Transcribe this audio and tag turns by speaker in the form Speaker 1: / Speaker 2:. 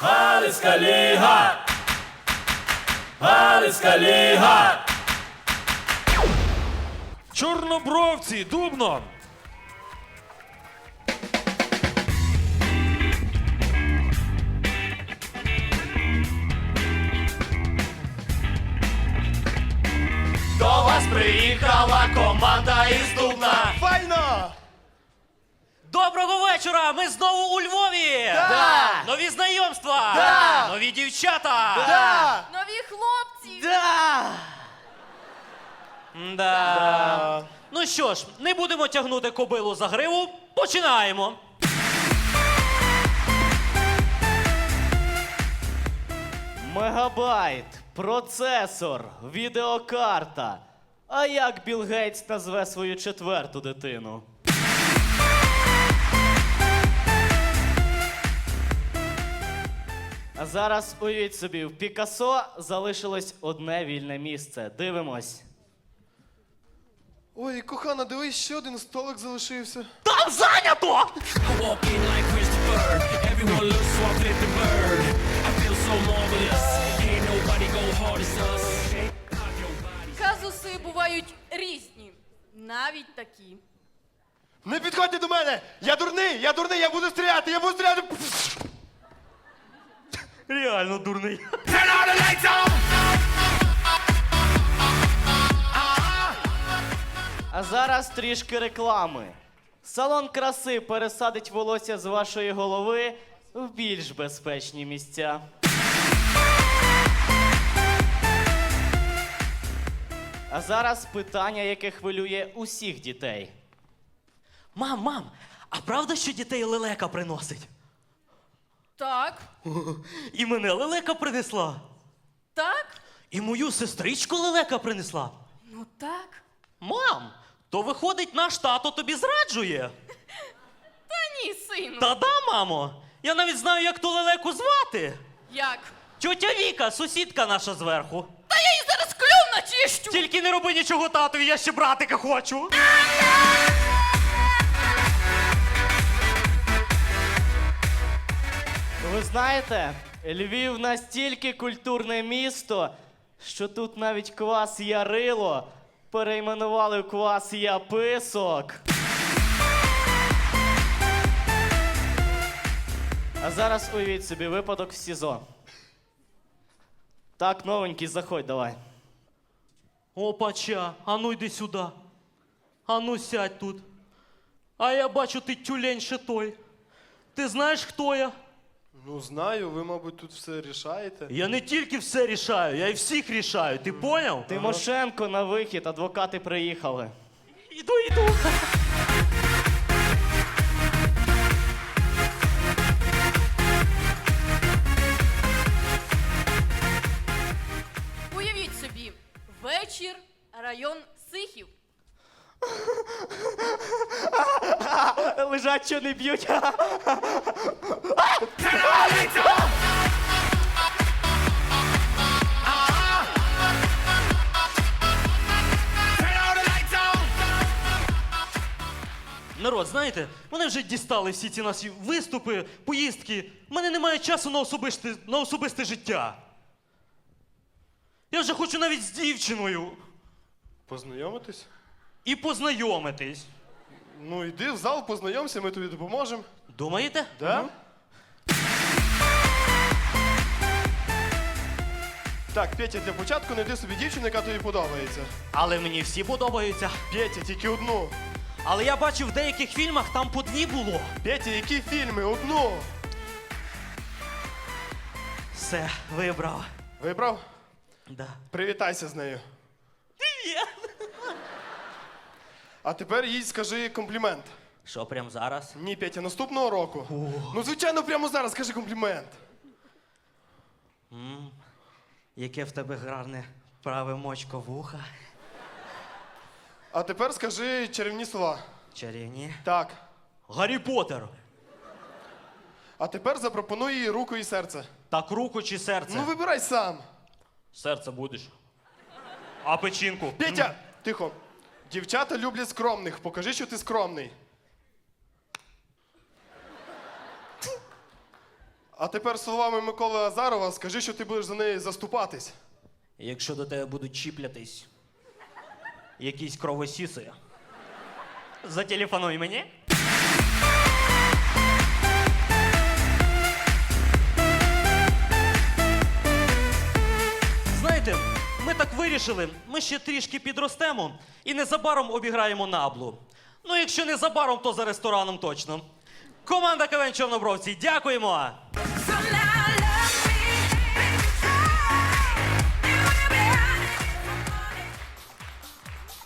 Speaker 1: Галицька ліга! Галицька ліга!
Speaker 2: Чорнобровці, дубно!
Speaker 1: До вас приїхала команда із Дубна!
Speaker 3: Файно!
Speaker 4: Доброго вечора! Ми знову у Львові!
Speaker 3: Да!
Speaker 4: Нові знайомства!
Speaker 3: Да!
Speaker 4: Нові дівчата!
Speaker 3: Да!
Speaker 5: Нові хлопці!
Speaker 3: Да!
Speaker 4: Да. Ну що ж, не будемо тягнути кобилу за гриву. Починаємо.
Speaker 6: Мегабайт, процесор, відеокарта. А як Білл Гейтс назве свою четверту дитину? А зараз уявіть собі, в Пікассо залишилось одне вільне місце. Дивимось.
Speaker 3: Ой, кохана, дивись, ще один столик залишився.
Speaker 4: Там зайнято!
Speaker 1: Walking like Christopher, everyone looks so I the bird. I feel so marvelous, ain't nobody go hard as us.
Speaker 5: Казуси бувають різні, навіть такі.
Speaker 3: Не підходьте до мене! Я дурний! Я дурний! Я буду стріляти! Я буду стріляти!
Speaker 4: Реально дурний.
Speaker 6: А зараз трішки реклами. Салон краси пересадить волосся з вашої голови в більш безпечні місця. А зараз питання, яке хвилює усіх дітей.
Speaker 4: Мам, мам, а правда, що дітей лелека приносить?
Speaker 5: Так,
Speaker 4: І мене лелека принесла.
Speaker 5: так,
Speaker 4: І мою сестричку лелека принесла.
Speaker 5: ну так.
Speaker 4: Мам, то виходить, наш тато тобі зраджує.
Speaker 5: Та ні, сину.
Speaker 4: Та да, мамо. Я навіть знаю, як ту лелеку звати.
Speaker 5: Як?
Speaker 4: Тьотя Віка, сусідка наша зверху.
Speaker 5: Та я їй зараз клюв начищу!
Speaker 4: Тільки не роби нічого татові, я ще братика хочу.
Speaker 6: Ви знаєте, Львів настільки культурне місто, що тут навіть квас Ярило перейменували квас Яписок. А зараз уявіть собі випадок в СІЗО. Так, новенький, заходь, давай.
Speaker 4: Опача, а ну йди сюди. А ну сядь тут. А я бачу, ти тюлень ще той. Ти знаєш, хто я?
Speaker 3: Ну, знаю, ви, мабуть, тут все рішаєте.
Speaker 4: Я не тільки все рішаю, я і всіх рішаю. Ти поняв?
Speaker 6: Тимошенко на вихід, адвокати приїхали.
Speaker 4: Іду, іду.
Speaker 5: Уявіть собі, вечір, район Сихів.
Speaker 6: Лежать, що не б'ють.
Speaker 4: Народ, знаєте, мене вже дістали всі ці наші виступи, поїздки. У мене немає часу на особисте, на особисте життя. Я вже хочу навіть з дівчиною
Speaker 3: Познайомитись?
Speaker 4: І познайомитись.
Speaker 3: Ну, йди в зал, познайомся, ми тобі допоможемо.
Speaker 4: Думаєте?
Speaker 3: Да? Так, Петя, для початку знайди собі дівчину, яка тобі подобається.
Speaker 4: Але мені всі подобаються.
Speaker 3: Петя, тільки одну.
Speaker 4: Але я бачив в деяких фільмах там по дві було.
Speaker 3: Петя, які фільми? Одну.
Speaker 4: Все, вибрав.
Speaker 3: Вибрав?
Speaker 4: Да.
Speaker 3: Привітайся з нею.
Speaker 4: Привіт!
Speaker 3: А тепер їй скажи комплімент.
Speaker 4: Що прям зараз?
Speaker 3: Ні, Петя, наступного року. Ну, звичайно, прямо зараз скажи комплімент.
Speaker 4: Яке в тебе гарне праве мочко вуха.
Speaker 3: А тепер скажи чарівні слова.
Speaker 4: Чарівні.
Speaker 3: Так.
Speaker 4: Гаррі Поттер.
Speaker 3: А тепер запропонуй їй руку і серце.
Speaker 4: Так руку чи серце?
Speaker 3: Ну, вибирай сам.
Speaker 4: Серце будеш. А печінку?
Speaker 3: Петя, тихо. Дівчата люблять скромних. Покажи, що ти скромний. А тепер словами Миколи Азарова скажи, що ти будеш за неї заступатись.
Speaker 4: Якщо до тебе будуть чіплятись якісь кровосіси, зателефонуй мені. Так вирішили, ми ще трішки підростемо і незабаром обіграємо наблу. Ну, якщо незабаром, то за рестораном точно. Команда КВН Чорнобровці, дякуємо!